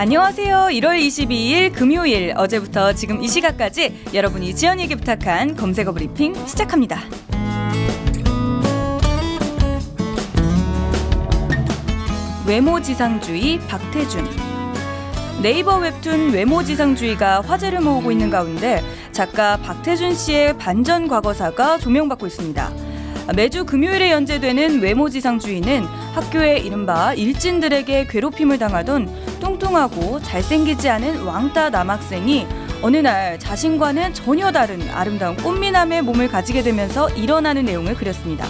안녕하세요. 1월 22일 금요일 어제부터 지금 이 시각까지 여러분이 지연이에게 부탁한 검색어 브리핑 시작합니다. 외모지상주의 박태준 네이버 웹툰 외모지상주의가 화제를 모으고 있는 가운데 작가 박태준 씨의 반전 과거사가 조명받고 있습니다. 매주 금요일에 연재되는 외모지상주의는 학교의 이른바 일진들에게 괴롭힘을 당하던 뚱뚱하고 잘생기지 않은 왕따 남학생이 어느 날 자신과는 전혀 다른 아름다운 꽃미남의 몸을 가지게 되면서 일어나는 내용을 그렸습니다.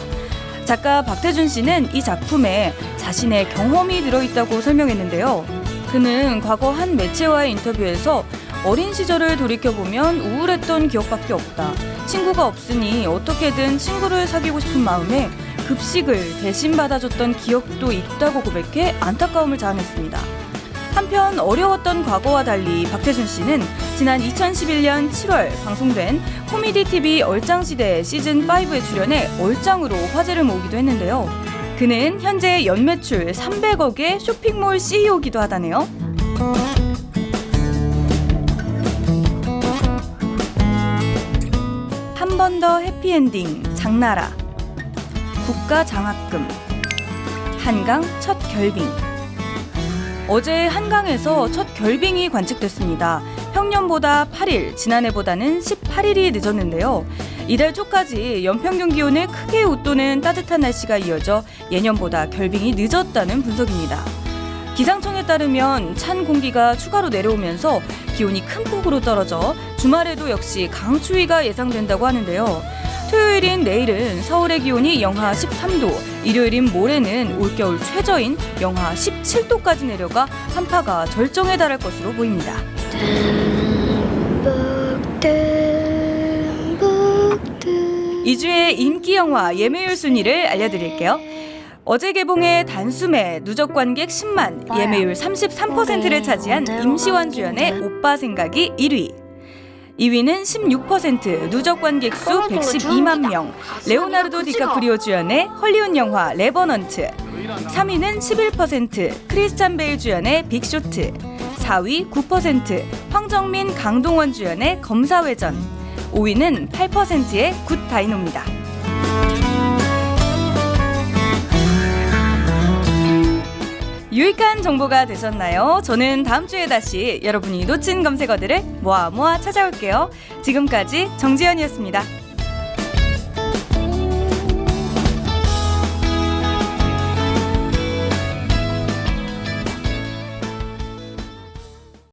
작가 박태준 씨는 이 작품에 자신의 경험이 들어있다고 설명했는데요. 그는 과거 한 매체와의 인터뷰에서 어린 시절을 돌이켜보면 우울했던 기억밖에 없다. 친구가 없으니 어떻게든 친구를 사귀고 싶은 마음에 급식을 대신 받아줬던 기억도 있다고 고백해 안타까움을 자아냈습니다. 한편 어려웠던 과거와 달리 박태준 씨는 지난 2011년 7월 방송된 코미디 TV 얼짱시대 시즌 5에 출연해 얼짱으로 화제를 모으기도 했는데요. 그는 현재 연매출 300억의 쇼핑몰 CEO기도 하다네요. 번 더 해피엔딩 장나라 국가 장학금 한강 첫 결빙 어제 한강에서 첫 결빙이 관측됐습니다. 평년보다 8일, 지난해보다는 18일이 늦었는데요. 이달 초까지 연평균 기온을 크게 웃도는 따뜻한 날씨가 이어져 예년보다 결빙이 늦었다는 분석입니다. 기상청에 따르면 찬 공기가 추가로 내려오면서 기온이 큰 폭으로 떨어져 주말에도 역시 강추위가 예상된다고 하는데요. 토요일인 내일은 서울의 기온이 영하 13도, 일요일인 모레는 올겨울 최저인 영하 17도까지 내려가 한파가 절정에 달할 것으로 보입니다. 이주의 인기 영화 예매율 순위를 알려드릴게요. 어제 개봉해 단숨에 누적 관객 10만, 예매율 33%를 차지한 임시완 주연의 오빠 생각이 1위. 2위는 16%, 누적 관객 수 112만 명, 레오나르도 디카프리오 주연의 헐리우드 영화 레버넌트. 3위는 11%, 크리스찬 베일 주연의 빅쇼트. 4위 9%, 황정민 강동원 주연의 검사회전. 5위는 8%의 굿 다이노입니다. 유익한 정보가 되셨나요? 저는 다음 주에 다시 여러분이 놓친 검색어들을 모아 모아 찾아올게요. 지금까지 정지연이었습니다.